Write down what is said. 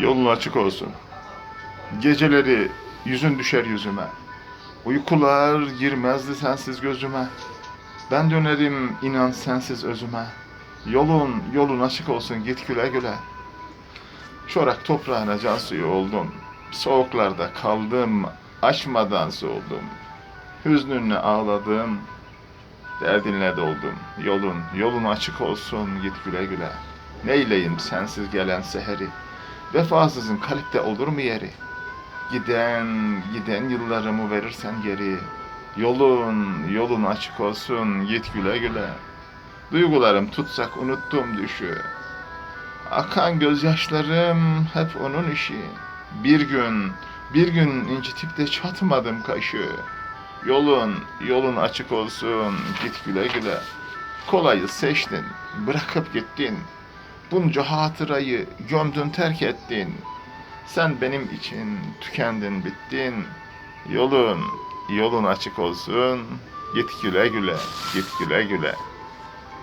Yolun açık olsun. Geceleri yüzün düşer yüzüme. Uykular girmezdi sensiz gözüme. Ben dönerim inan sensiz özüme. Yolun, yolun açık olsun git güle güle. Çorak toprağına can suyu oldum. Soğuklarda kaldım, açmadan soğudum. Hüznünle ağladım, derdinle doldum. Yolun, yolun açık olsun git güle güle. Neyleyim sensiz gelen seheri. Vefasızın kalpte olur mu yeri? Giden, giden yıllarımı verirsen geri. Yolun, yolun açık olsun git güle güle. Duygularım tutsak unuttum düşü. Akan gözyaşlarım hep onun işi. Bir gün, bir gün incitip de çatmadım kaşı. Yolun, yolun açık olsun, git güle güle. Kolayı seçtin, bırakıp gittin. Bunca hatırayı gömdün terk ettin. Sen benim için tükendin bittin. Yolun, yolun açık olsun, git güle güle, git güle güle.